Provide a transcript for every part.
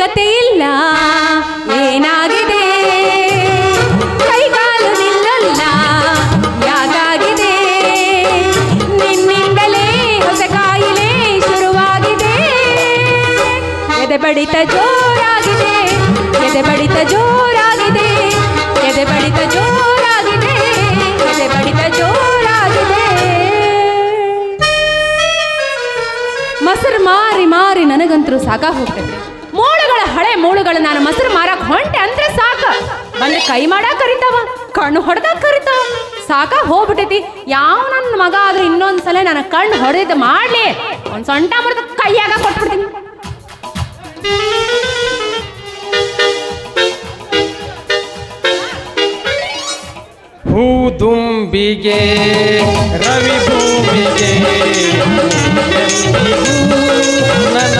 ಕತೆ ಇಲ್ಲ ಏನಾಗಿದೆ? ಕೈಗಾಲು ನಿಲ್ಲಲ್ಲ ಯಾಕಾಗಿದೆ? ನಿನ್ನಿಂದಲೇ ಹೊಸ ಕಾಯಿಲೆ ಶುರುವಾಗಿದೆ. ಎದೆ ಬಡಿತ ಜೋರಾಗಿದೆ. ಎದೆ ಬಡಿತ ಜೋರಾಗಿದೆ. ಎದೆ ಬಡಿತ ಜೋರಾಗಿದೆ. ಎದೆ ಬಡಿತ ಜೋರಾಗಿದೆ. ಮೊಸರು ಮಾರಿ ಮಾರಿ ನನಗಂತರೂ ಸಾಕ ಹೋಗ್ತೈತೆ ಮೂಳುಗಳ ಹಳೆ ಮೂಳುಗಳು ನಾನು ಮೊಸರು ಮಾರಕ್ ಹೊಂಟೆ ಅಂದ್ರೆ ಸಾಕ. ಬಂದು ಕೈ ಮಾಡಾಕ ಕರಿತಾವ, ಕಣ್ಣು ಹೊಡೆದ ಕರಿತಾವ. ಸಾಕ ಹೋಗ್ಬಿಟ್ಟೈತಿ. ಯಾವ ನನ್ನ ಮಗ ಆದ್ರೂ ಇನ್ನೊಂದ್ಸಲ ನನ್ನ ಕಣ್ಣು ಹೊಡೆದ ಮಾಡ್ಲಿ. ಒಂದ್ ಸೊಂಟ ಮುರಿದ ಕೈಯಾಗ ಕೊಟ್ಬಿಡ್ತೀನಿ. ಹೂ ದುಂಬಿಗೆ, ರವಿ ಭೂಮಿಗೆ ನನ್ನ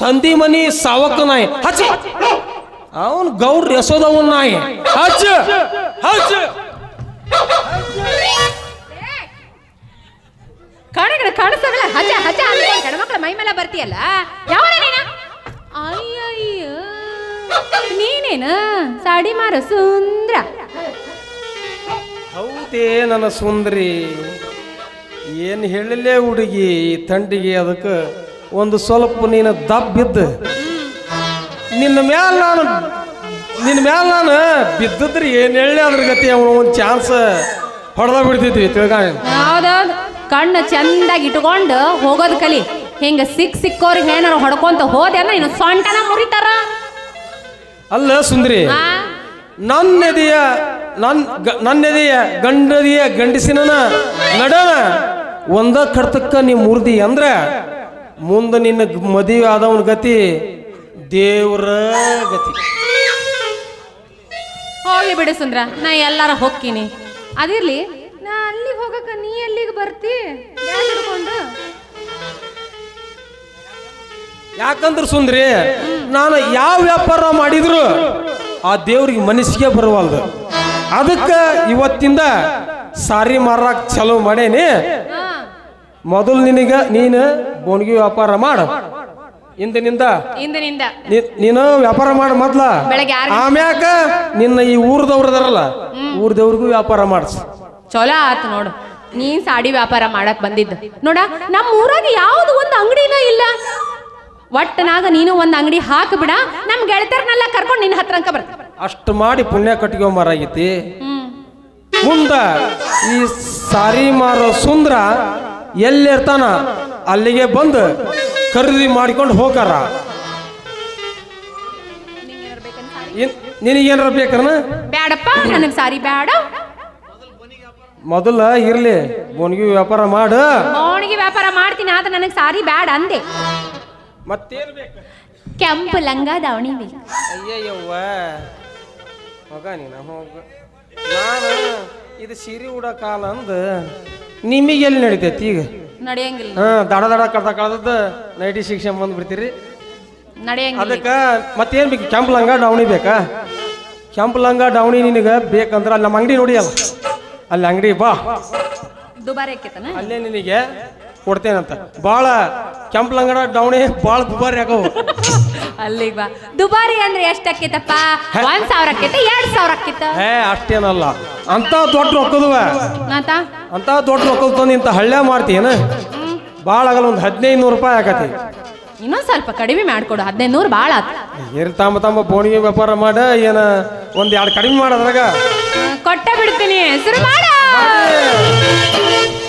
ಸಂಧಿ ಮನಿ ಸಾವಕ ನಾಯಿ. ಹಚ್ಚಿ. ಅವನು ಗೌರ್ ಯಶೋದವನ್ ನಾಯಿ. ಹಚ್ಚ. ಹಚ್ಚ. ಕಣಗಳ ಕಾಣಿಸೋಲ್ಲ ಹಚ್ಚ ಹಚ್ಚ ಅನ್ಕೊಂಡು ಹೆಣ್ಮಕ್ಳ ಮೈ ಮೇಲೆ ಬರ್ತೀಯಲ್ಲ? ಯಾವ ನೀನ? ಅಯ್ಯಯ್ಯ. ನೀನೇನ? ಸಾಡಿ ಮಾರ ಸುಂದ್ರ. ಹೌದೇ ನನ್ನ ಸುಂದ್ರಿ. ಏನು ಹೇಳಲೇ ಹುಡುಗಿ ತಂಡಿಗೆ ಅದಕ್ಕೆ ಒಂದು ಸ್ವಲ್ಪ ನೀನು ದಬ್ಬಿದ್ದು ನಿನ್ನ ಮ್ಯಾಲ ನಾನು ನಿನ್ನ ಮ್ಯಾಲ ನಾನು ಬಿದ್ದಿದ್ರೆ ಏನು ಹೇಳಿ ಅದ್ರ ಗತಿ? ಅವನು ಒಂದು ಚಾನ್ಸ್ ಹೊಡೆದ ಬಿಡ್ತಿದ್ವಿ ತಿಳ್ಕ ಹೌದೌದು. ಕಣ್ಣು ಚೆಂದಾಗಿ ಇಟ್ಕೊಂಡು ಹೋಗೋದು ಕಲಿ. ಹಿಂಗೆ ಸಿಕ್ಕ ಸಿಕ್ಕೋರಿಗೆ ಏನಾರು ಹೊಡ್ಕೊಂತ ಹೋದೆ ಅಂದ್ರೆ ಇನ್ನು ಸೊಂಟನ ಮುರಿತಾರ. ಅಲ್ಲ ಸುಂದರಿ. ಆ? ನನ್ನ ಎದೆಯ ನನ್ನ ಗ- ನನ್ನ ಎದೆಯ ಗಂಡದಿಯ ಗಂಡಸಿನ ನಡನ ಒಂದ ಕಡ್ತಕ್ಕ ನೀ ಮುರಿದಿ ಅಂದ್ರೆ ಮುಂದೆ ನಿನ್ನ ಮದುವೆ ಆದವನ ಗತಿ ದೇವ್ರ ಗತಿ. ಹೋಗ್ಲಿ ಬಿಡು ಸುಂದ್ರ ನಾ ಎಲ್ಲಾರ ಹೋಗ್ತೀನಿ. ಅದಿರ್ಲಿ ನಾ ಅಲ್ಲಿಗೆ ಹೋಗಕ್ಕ ನೀ ಎಲ್ಲಿಗೆ ಬರ್ತಿ? ಯಾಕಂದ್ರ ಹಿಡ್ಕೊಂಡು. ಯಾಕಂದ್ರೆ ಸುಂದ್ರಿ ನಾನು ಯಾವ ವ್ಯಾಪಾರ ಮಾಡಿದ್ರು ಆ ದೇವ್ರಿಗೆ ಮನಸ್ಸಿಗೆ ಬರವಲ್ದು. ಅದಕ್ಕೆ ಇವತ್ತಿಂದ ಸಾರಿ ಮಾರಕ್ ಚಲೋ ಮಾಡೇನಿ. ಮೊದಲು ನಿನಗ ನೀನು ಬೋನ್ಗಿ ವ್ಯಾಪಾರ ಮಾಡ. ಇಂದಿನಿಂದ ಇಂದಿನಿಂದ ನೀನು ವ್ಯಾಪಾರ ಮಾಡ ಮೊದ್ಲ. ಬೆಳಗ್ಗೆ ಆರು ಆಮ್ಯಾಕ ನಿನ್ನ ಈ ಊರ್ದವ್ರದಾರಲ್ಲ ಊರ್ದವ್ರಿಗೂ ವ್ಯಾಪಾರ ಮಾಡಿಸ್. ಚಲೋ ಆತು ನೋಡು. ನೀನ್ ಸಾಡಿ ವ್ಯಾಪಾರ ಮಾಡಕ್ ಬಂದಿದ್ದ. ನೋಡ ನಮ್ಮ ಊರಾಗ ಯಾವ್ದು ಒಂದು ಅಂಗಡಿನ ಇಲ್ಲ. ಒಟ್ಟನಾಗ ನೀನು ಒಂದು ಅಂಗಡಿ ಹಾಕ್ಬಿಡ ನಮ್ ಗೆಳತಿಯರ್ನೆಲ್ಲ ಕರ್ಕೊಂಡು ನಿನ್ನ ಹತ್ರ ಅಂಕ ಬರ್ತ ಅಷ್ಟು ಮಾಡಿ ಪುಣ್ಯ ಕಟ್ಟಿಗೆ ಮರ ಹ್ಮ್. ಮುಂದ ಈ ಸಾರಿ ಮಾರೋ ಸುಂದ್ರ ಎಲ್ಲಿರ್ತಾನ? ಅಲ್ಲಿಗೆ ಬಂದು ಖರೀದಿ ಮಾಡ್ಕೊಂಡು ಹೋಗಾರ. ನಿನಗೇನಾರ ಬೇಕನ ಬ್ಯಾಡಪ್ಪ ನನಗೆ ಸಾರಿ ಬ್ಯಾಡ. ಮೊದಲ ಇರ್ಲಿ ಬೋನ್ಗಿ ವ್ಯಾಪಾರ ಮಾಡು. ಅವನಿಗೆ ವ್ಯಾಪಾರ ಮಾಡ್ತೀನಿ ಆದ್ರೆ ನನಗೆ ಸಾರಿ ಬ್ಯಾಡ ಅಂದೆ. ಮತ್ತೇನು ಬೇಕು? ಕೆಂಪು ಲಂಗ ದಾವಣಿ ಬೇಕು ಅಯ್ಯಯ್ಯವ್ವ. ಹೋಗ ನೀನ ಹೋಗ. ನಾನು ಇದು ಸೀರೆ ಉಡ ಕಾಲ ಅಂದ ನಿಮಗೆ ಎಲ್ಲಿ ನಡೀತೈತಿ ಈಗ? ನಡೆಯಂಗಿಲ್ಲ. ಹಾ ದಡ ದಡ ಕಳ್ದ ಕಳ್ದದ್ದು ನೈಟಿ ಶಿಕ್ಷಣ ಬಂದ್ಬಿಡ್ತೀರಿ. ನಡೆಯಂಗಿಲ್ಲ ಅದಕ್ಕೆ ಮತ್ತೇನು ಬೇಕು? ಕೆಂಪು ಲಂಗ ಡೌಣಿ ಬೇಕಾ? ಕೆಂಪು ಲಂಗ ಡೌಣಿ ನಿನಗೆ ಬೇಕಂದ್ರೆ ಅಲ್ಲಿ ನಮ್ಮ ಅಂಗಡಿ ನೋಡಿ ಅಲ್ಲ. ಅಲ್ಲಿ ಅಂಗಡಿ ಬಾ. ದುಬಾರಿ ಆಕೈತನ? ಅಲ್ಲೇ ನಿನಗೆ ಕೊಡ್ತೇನಂತ. ಭಾಳ ಕೆಂಪ್ ಲಂಗಡ ಡೌಣಿ ಭಾಳ ದುಬಾರಿ ಆಗವು. ಅಲ್ಲಿಗೆ ಬಾ. ದುಬಾರಿ ಅಂದ್ರೆ ಎಷ್ಟ್ ಆಕೇತಪ್ಪ? ಒಂದ್ ಸಾವಿರ ಆಕೈತ ಎರಡ್ ಸಾವಿರ ಆಕೈತ? ಏ ಅಷ್ಟೇನಲ್ಲ. ಅಂತ ದೊಡ್ಡ ರೊಕ್ಕದುವ. ನಾತ? ಅಂತ ದೊಡ್ಡ ರೊಕ್ಕದ ತಂದು ಇಂಥ ಹಳ್ಳ್ಯ ಮಾಡ್ತೀಯನ? ಭಾಳ ಆಗಲ್ಲ ಒಂದು ಹದಿನೈದು ನೂರು ರೂಪಾಯಿ ಆಕತಿ. ಇನ್ನೊಂದ್ ಸ್ವಲ್ಪ ಕಡಿಮೆ ಮಾಡ್ಕೊಡು ಹದಿನೈದು ನೂರು ಭಾಳ ಆತು. ಏನ್ ತಮ್ಮ ತಮ್ಮ ಬೋಣಿಗೆ ವ್ಯಾಪಾರ ಮಾಡ ಏನ ಒಂದ್ ಎರಡು ಕಡಿಮೆ ಮಾಡೋದ್ರಾಗ ಕೊಟ್ಟ ಬಿಡ್ತೀನಿ. ಶುರು ಮಾಡ. Valeu!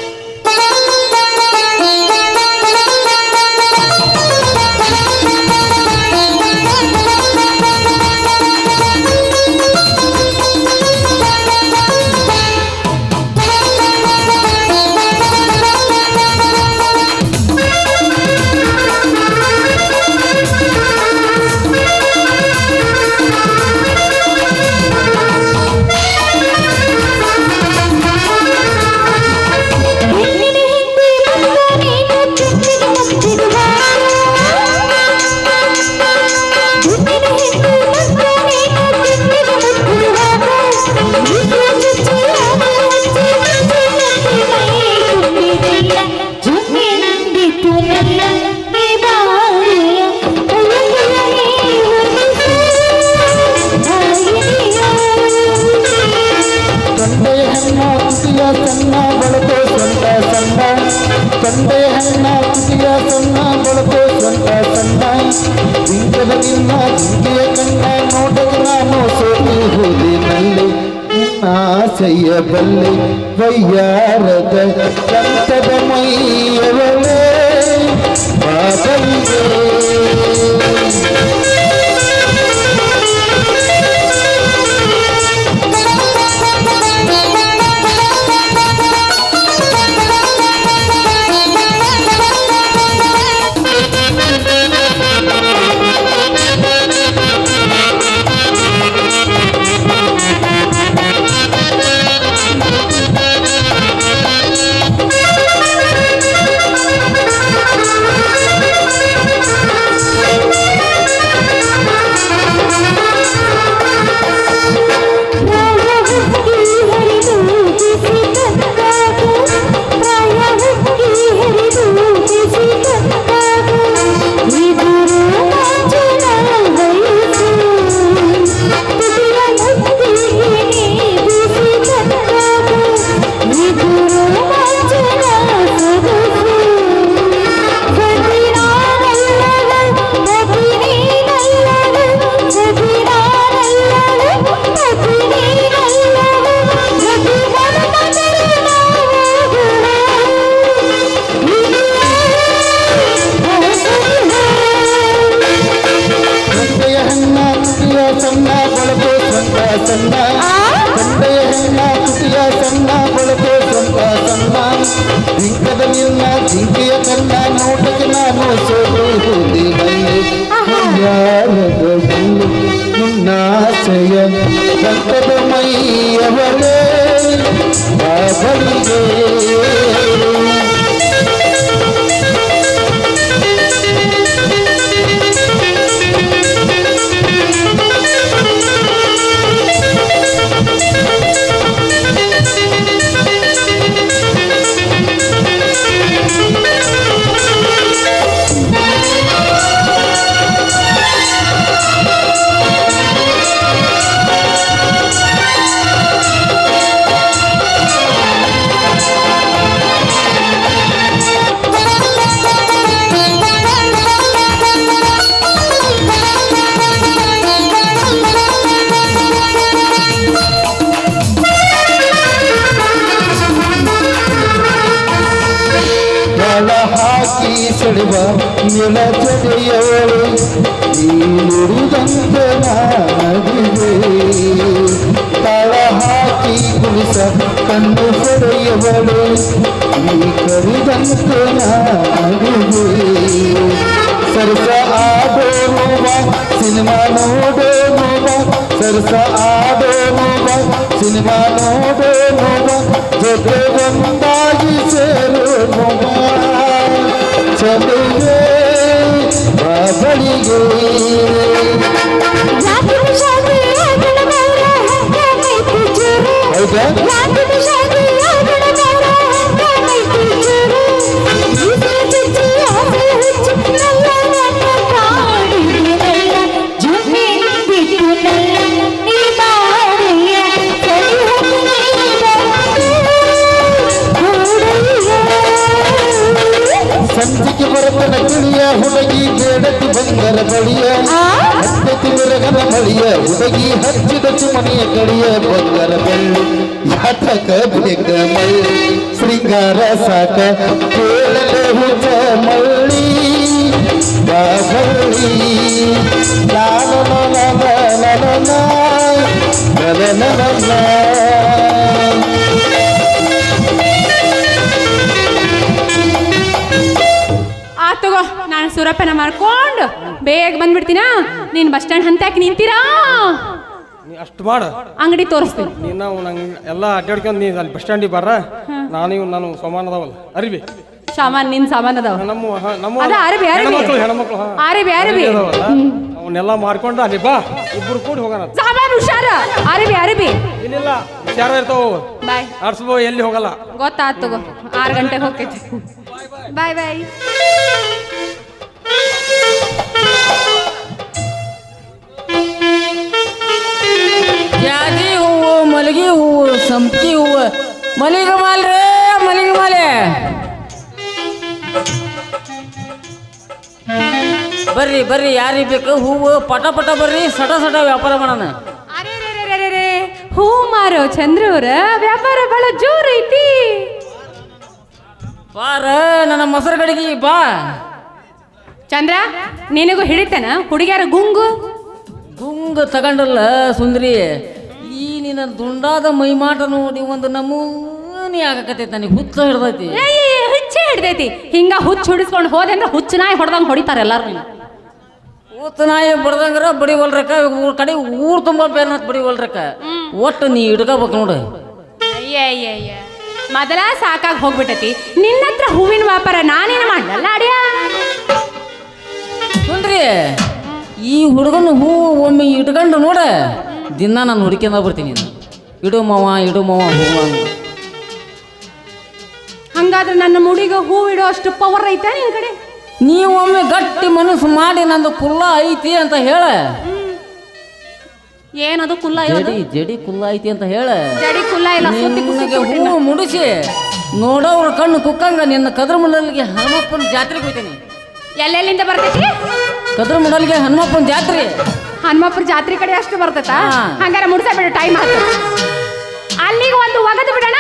செய்யவில்லை வையாரத சந்ததமையவளே பாதங்கே ಸಣ್ಣ ಬಳಕೆ ಸ್ವಂತ ಸಣ್ಣ ತಂದೆಯ ಹೆಣ್ಣ ತುಟಿಯ ಸಣ್ಣ ಬಳಕೆ ಸ್ವಂತ ಸಣ್ಣ ಜಿಂಕದ ನಿನ್ನ ಜಿಂಕೆಯ ಕಣ್ಣ ನೋಟಕ್ಕೆ ನಾನು ಸೋತು ಹೋದೆ ಯಾರದ ಮುನ್ನಾಶಯ ದಂತದ ಮೈಯವಳೇ ಹಾಕಿ ಸೆಳೆವ ನೆಲ ಜಡೆಯವಳು ನೀನುರುದಂತ ನದಿವೆ ತಳ ಹಾಕಿ ಕುಳಿಸ ಕಣ್ಣು ಸೆಳೆಯವಳು ನೀ ಕರಿದಂತ ನದಿವೆ ಸರಸ ಆಡೋನು ಬಾ ಸಿನಿಮಾ ನೋಡೋನು ಬಾ ಸರಸ ಆಡೋನು ಬಾ ಸಿನಿಮಾ ನೋಡೋನು ಬಾ ಜೊತೆ ಒಂದಾಗಿ ಸೇರೋನು ಬಾ ಚಲಿಗೆ ಬಾಬಳಿಗೆ ಹೌದಾ ತಗೋ ನಾನು ಸುರಪ್ಪನ ಮಾಡ್ಕೊಂಡು ಬೇಗ ಬಂದ್ಬಿಡ್ತೀನಾ? ನೀನ್ ಬಸ್ ಸ್ಟ್ಯಾಂಡ್ ಹಂತಾಕಿ ನಿಂತೀರಾ? ನೀ ಅಷ್ಟು ಮಾಡು. ಅಂಗಡಿ ತೋರಿಸ್ತೀನಿ. ನೀನು ನಂಗೆ ಎಲ್ಲ ಅಡ್ಡಾಡ್ಕೊಂಡು ನೀನು ಅಲ್ಲಿ ಬಸ್ ಸ್ಟ್ಯಾಂಡಿಗೆ ಬರ್ರ? ನಾನು ಇವ್ ನಾನು ಸಮಾನ ಅದಾವಲ್ಲ ಅರಿವಿ ಸಾಮಾನ್ ನಿನ್ ಸಾಮಾನ್ ಅದಾವ. ನಮ್ಮ ಹ, ನಮ್ಮ ಅದ ಅರಬಿ ಅರಬಿ. ಹೆಣ್ಮಕ್ಳು ಹೆಣ್ಮಕ್ಳು ಹಾ. ಅರಬಿ ಅರಬಿ. ಅವನ್ನೆಲ್ಲ ಮಾರ್ಕೊಂಡು ಅಲ್ಲಿ ಬಾ. ಇಬ್ಬರು ಕೂಡಿ ಹೋಗೋಣ. ಸಾಮಾನ್ ಹುಷಾರ? ಅರಬಿ ಅರಬಿ. ಇಲ್ಲಿಲ್ಲ ಹುಷಾರ ಇರ್ತಾವ ಬಾಯ್. ಆಡ್ಸ್ಬೋ ಎಲ್ಲಿ ಹೋಗಲ್ಲ. ಗೊತ್ತಾತು ಆರು ಗಂಟೆಗೆ ಹೋಗ್ತೈತಿ. ಬಾಯ್ ಬಾಯ್. ಜಾಜಿ ಹೂವು ಮಲಗಿ ಹೂವು ಸಂಪಿಗೆ ಹೂವು. ಮಲಿಗೆ ಮಾಲ್ರೇ ಮಲಿಗೆ ಮಾಲೆ. ಬರ್ರಿ ಬರ್ರಿ ಯಾರಿಗೆ ಬೇಕು? ಹೂವು ಪಟ ಪಟ ಬರ್ರಿ ಸಟ ಸಟ ವ್ಯಾಪಾರ ಮಾಡೋಣ. ಹೂ ಮಾರೋ ಚಂದ್ರವ್ರ ವ್ಯಾಪಾರ ಬಹಳ ಜೋರ್ ಐತಿ. ಬಾರ ನನ್ನ ಮೊಸರು ಗಡಿಗೆ ಬಾ. ಚಂದ್ರ ನಿನಗೂ ಹಿಡಿತೇನ? ಹುಡುಗಿಯರ ಗುಂಗು? ಗುಂಗ ತಗೊಂಡಲ್ಲ ಸುಂದ್ರಿ. ಈ ನಿನ್ನ ದುಂಡಾದ ಮೈಮಾಟ ನೋಡಿ ಒಂದು ನಮೂನಿ ಆಗಕತ್ತೈತಿ ನನಗೆ ಹುಚ್ಚ ಹಿಡ್ದೈತಿ. ಹುಚ್ಚೆ ಹಿಡ್ದೈತಿ. ಹಿಂಗ ಹುಚ್ಚ ಹುಡಿಸ್ಕೊಂಡು ಹೋದೆ ಅಂದ್ರೆ ಹುಚ್ಚ ನಾಯಿ ಹೊಡೆದಂಗ್ ಹೊಡಿತಾರೆ ಎಲ್ಲಾರು ಹುಚ್ಚು ನಾಯಿ ಬಡ್ದಂಗ್ರ ಬಡಿವಲ್ರಕ್ಕ ಊರ್ ಕಡೆ ಊರ್ ತುಂಬ ಬೇರೆ ಬಡಿವಲ್ರಕ್ಕ. ಒಟ್ಟು ನೀ ಹಿಡ್ಕೋಬೇಕು ನೋಡು. ಅಯ್ಯಯ್ಯಯ್ಯ. ಮೊದಲ ಸಾಕಾಗಿ ಹೋಗ್ಬಿಟ್ಟತಿ. ನಿನ್ನ ಹತ್ರ ಹೂವಿನ ವ್ಯಾಪಾರ ನಾನೇನು ಮಾಡಲ್ಲ ಅಡಿಯ? ಸುಂದ್ರಿ ಈ ಹುಡುಗನ ಹೂವು ಒಮ್ಮೆ ಇಟ್ಕೊಂಡು ನೋಡ ದಿನ ನಾನು ಹುಡುಕಿಂದ ಬರ್ತೀನಿ ಇಡು ಮಾವ ಇಡು ಮಾವ ಹೂವ ಹಂಗಾದ್ರೆ ನನ್ನ ಮುಡಿಗೆ ಹೂ ಇಡೋ ಅಷ್ಟು ಪವರ್ ಐತೆ ನಿನ್ ಕಡೆ? ನೀವು ಒಮ್ಮೆ ಗಟ್ಟಿ ಮನಸ್ಸು ಮಾಡಿ ನಂದು ಕುಲ್ಲ ಐತಿ ಅಂತ ಹೇಳ. ಏನದು ಕುಲ್ಲ ಜಡಿ ಜಡಿ ಕುಲ್ಲ ಐತಿ ಅಂತ ಹೇಳ. ಜಡಿ ಕುಲ್ಲ ಇಲ್ಲ ಸುತ್ತಿ ನಿನಗೆ ಕೊಟ್ಟಿಲ್ಲ. ಹೂ ಮುಡಿಸಿ ನೋಡೋವ್ರ ಕಣ್ಣು ಕುಕ್ಕಂಗ ನಿನ್ನ ಕದ್ರ ಮುಡಲ್ಗೆ ಹನುಮಪ್ಪನ ಜಾತ್ರೆಗೆ ಹೋಗ್ತೀನಿ. ಎಲ್ಲೆಲ್ಲಿಂದ ಬರ್ತೈತಿ? ಕದ್ರ ಮುಡಲ್ಗೆ ಹನುಮಪ್ಪನ ಜಾತ್ರೆ. ಹನುಮಪ್ಪನ ಜಾತ್ರೆ ಕಡೆ ಅಷ್ಟು ಬರ್ತೈತಾ? ಹಾ. ಹಂಗಾರೆ ಮುಡ್ಸ ಬಿಡು ಟೈಮ್ ಆಯ್ತು. ಅಲ್ಲಿಗೆ ಒಂದು ಒಗದು ಬಿಡೋಣ.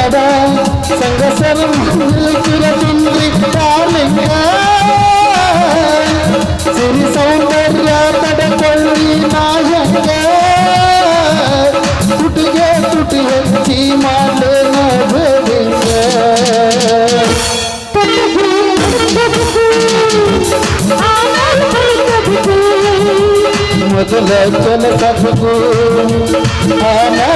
ನಿನ್ನ ನಡ ಸಂಗಸರ ನಿಲ್ಲುತ್ತಿರ ತಿಂದ್ರಿ ಕಾಲಿಂಗ ಸಿರಿ ಸೌಂದರ್ಯ ತಡೆಕೊಳ್ಳಿ ನಾಯಕ ತುಟಿಗೆ ತುಟಿ ಹಚ್ಚಿ ಮಾಡೇ ನಡುವಿಂಗ ಮೊದಲ ಕೆಲಸಕ್ಕೂ ಆಮೇಲೆ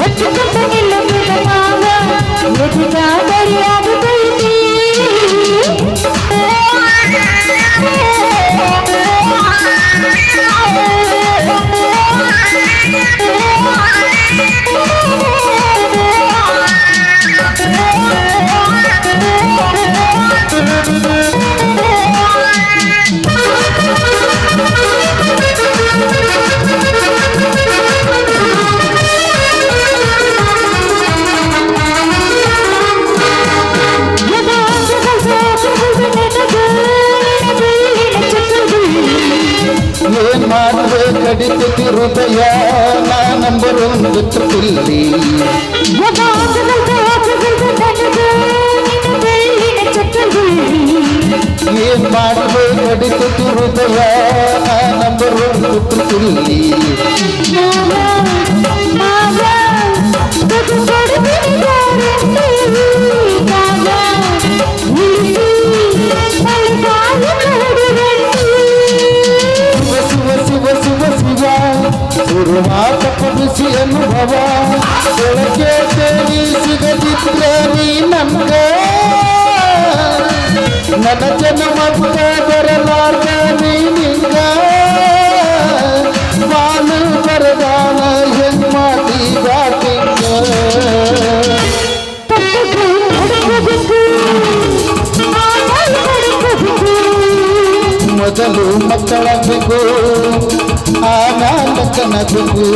मुझको கிருபையா நான் நம்பரும் குற்றமில்லை ஏன் மாற்று கடித்து கிருபையா நான் நம்பரும் குற்றமில்லை ನನ್ನ ಜನ್ಮಕ್ಕ ಬರಲಾರ್ದ ನೀ ನಿಂಗ ಬಾನು ಬರದಾನ ಹೆಂಗ್ ಮಾಡಿ ಗಾಟಿಂಗ ಮೊದಲು ಮಕ್ಕಳಾಗಬೇಕು ಆಮೇಲೆ ಕನಬೇಕು